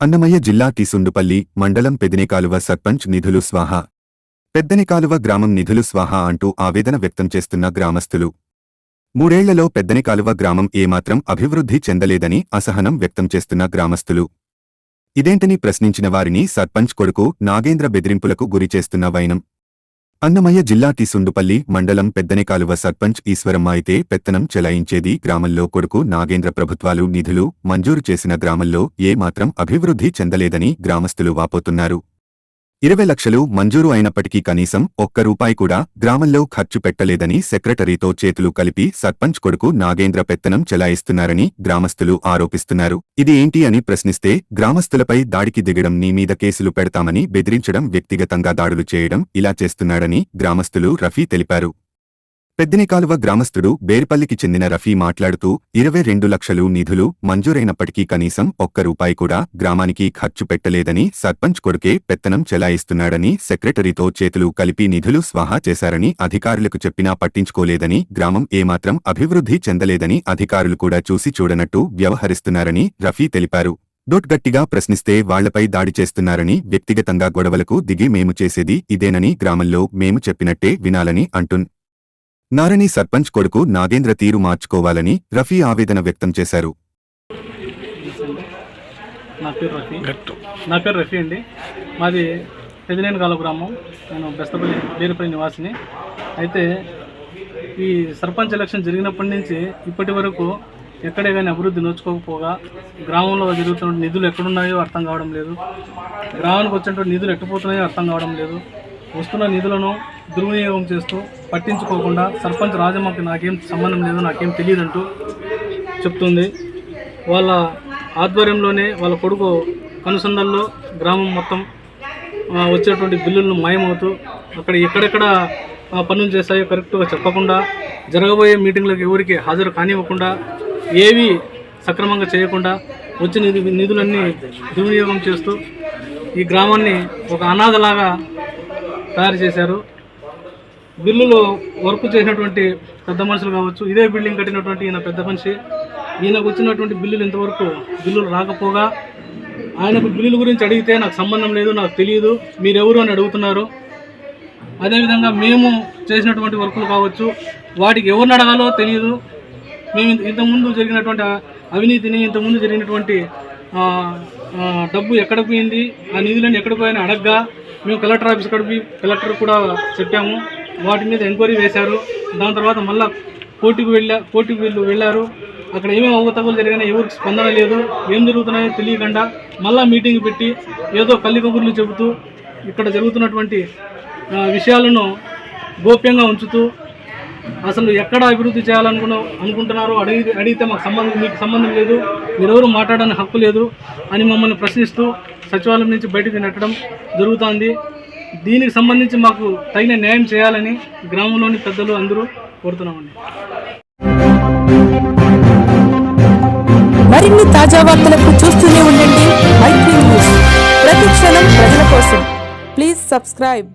అన్నమయ్య జిల్లా కిసుండుపల్లి మండలం పెదినేకాలువ సర్పంచ్ నిధులు స్వాహ. పెద్దనికాలువ గ్రామం నిధులు స్వాహ అంటూ ఆవేదన వ్యక్తం చేస్తున్న గ్రామస్తులు మూడేళ్ళలో పెద్దనికాలువ గ్రామం ఏమాత్రం అభివృద్ధి చెందలేదని అసహనం వ్యక్తం చేస్తున్న గ్రామస్తులు ఇదేంటని ప్రశ్నించిన వారిని సర్పంచ్ కొడుకు నాగేంద్ర బెదిరింపులకు గురిచేస్తున్న వైనం. అన్నమయ్య జిల్లా తీసుండుపల్లి మండలం పెద్దనేకాలువ సర్పంచ్ ఈశ్వరమ్మ అయితే పెత్తనం చెలాయించేది గ్రామంలో కొడుకు నాగేంద్ర ప్రభుత్వాలు నిధులు మంజూరు చేసిన గ్రామంలో ఏ మాత్రం అభివృద్ధి చెందలేదని గ్రామస్తులు వాపోతున్నారు. ఇరవై లక్షలు మంజూరు అయినప్పటికీ కనీసం ఒక్క రూపాయి కూడా గ్రామంలో ఖర్చు పెట్టలేదని సెక్రటరీతో చేతులు కలిపి సర్పంచ్ కొడుకు నాగేంద్ర పెత్తనం చెలాయిస్తున్నారని గ్రామస్తులు ఆరోపిస్తున్నారు. ఇది ఏంటి అని ప్రశ్నిస్తే గ్రామస్తులపై దాడికి దిగడం నీ మీద కేసులు పెడతామని బెదిరించడం వ్యక్తిగతంగా దాడులు చేయడం ఇలా చేస్తున్నాడని గ్రామస్తులు రఫీ తెలిపారు. పెద్దినికాలువ గ్రామస్థుడు బేర్పల్లికి చెందిన రఫీ మాట్లాడుతూ ఇరవై రెండు లక్షలు నిధులు మంజూరైనప్పటికీ కనీసం ఒక్క రూపాయి కూడా గ్రామానికి ఖర్చు పెట్టలేదని సర్పంచ్ కొడుకే పెత్తనం చెలాయిస్తున్నాడని సెక్రటరీతో చేతులు కలిపి నిధులు స్వాహా చేశారని అధికారులకు చెప్పినా పట్టించుకోలేదని గ్రామం ఏమాత్రం అభివృద్ధి చెందలేదని అధికారులు కూడా చూసి చూడనట్టు వ్యవహరిస్తున్నారని రఫీ తెలిపారు. డోట్ గట్టిగా ప్రశ్నిస్తే వాళ్ళపై దాడి చేస్తున్నారని వ్యక్తిగతంగా గొడవలకు దిగి మేము చేసేది ఇదేనని గ్రామంలో మేము చెప్పినట్టే వినాలని అంటున్ నారణి సర్పంచ్ కొడుకు నాగేంద్ర తీరు మార్చుకోవాలని రఫీ ఆవేదన వ్యక్తం చేశారు. నా పేరు రఫీ. నా పేరు రఫీ అండి. మాది పెదినేని కాల గ్రామం. నేను బెస్తపల్లి బేరుపల్లి నివాసిని. అయితే ఈ సర్పంచ్ ఎలక్షన్ జరిగినప్పటి నుంచి ఇప్పటి వరకు ఎక్కడే కానీ అభివృద్ధి నోచుకోకపోగా గ్రామంలో జరుగుతున్న నిధులు ఎక్కడున్నాయో అర్థం కావడం లేదు. గ్రామానికి వచ్చినటువంటి నిధులు ఎట్టుపోతున్నాయో అర్థం కావడం లేదు. వస్తున్న నిధులను దుర్వినియోగం చేస్తూ పట్టించుకోకుండా సర్పంచ్ రాజమ్మకి నాకేం సంబంధం లేదు నాకేం తెలియదంటూ చెప్తుంది. వాళ్ళ ఆధ్వర్యంలోనే వాళ్ళ కొడుకు కనుసందల్లో గ్రామం మొత్తం వచ్చేటువంటి బిల్లులను మాయమవుతూ అక్కడ ఎక్కడెక్కడ పనులు చేస్తాయో కరెక్ట్గా చెప్పకుండా జరగబోయే మీటింగ్లకు ఎవరికి హాజరు కానివ్వకుండా ఏవి సక్రమంగా చేయకుండా వచ్చిన నిధు నిధులన్నీ దుర్వినియోగం చేస్తూ ఈ గ్రామాన్ని ఒక అనాథలాగా తయారు చేశారు. బిల్లులో వర్క్ చేసినటువంటి పెద్ద మనుషులు కావచ్చు ఇదే బిల్డింగ్ కట్టినటువంటి ఈయన పెద్ద మనిషి. ఈయనకు వచ్చినటువంటి బిల్లులు ఇంతవరకు బిల్లులు రాకపోగా ఆయనకు బిల్లుల గురించి అడిగితే నాకు సంబంధం లేదు నాకు తెలియదు మీరెవరు అని అడుగుతున్నారు. అదేవిధంగా మేము చేసినటువంటి వర్కులు కావచ్చు వాటికి ఎవరిని అడగాలో తెలియదు. మేము ఇంతకుముందు జరిగినటువంటి అవినీతిని ఇంతకుముందు జరిగినటువంటి డబ్బు ఎక్కడ పోయింది ఆ నిధులను ఎక్కడ పోయినా అడగ్గా మేము కలెక్టర్ ఆఫీస్ కడిపి కలెక్టర్ కూడా చెప్పాము. వాటి మీద ఎంక్వైరీ వేశారు. దాని తర్వాత మళ్ళా కోర్టుకు వెళ్ళా కోర్టుకు వీళ్ళు వెళ్ళారు. అక్కడ ఏమేమి అవతగులు జరిగినా ఎవరికి స్పందన లేదు. ఏం జరుగుతున్నాయో తెలియకుండా మళ్ళా మీటింగ్ పెట్టి ఏదో కల్లి కబుర్లు చెబుతూ ఇక్కడ జరుగుతున్నటువంటి విషయాలను గోప్యంగా ఉంచుతూ అసలు ఎక్కడ అభివృద్ధి చేయాలనుకున్న అనుకుంటున్నారో అడిగి అడిగితే మాకు సంబంధం మీకు సంబంధం లేదు. మీరెవరు మాట్లాడడానికి హక్కు లేదు అని మమ్మల్ని ప్రశ్నిస్తూ సచివాలయం నుంచి బయటకు నెట్టడం జరుగుతోంది. దీనికి సంబంధించి మాకు తగిన న్యాయం చేయాలని గ్రామంలోని పెద్దలు అందరూ కోరుతున్నామండి. మరిన్ని తాజా వార్తలకు చూస్తూనే ఉండండి. మైత్రి న్యూస్. ప్రతి క్షణం ప్రజల కోసం. Please subscribe.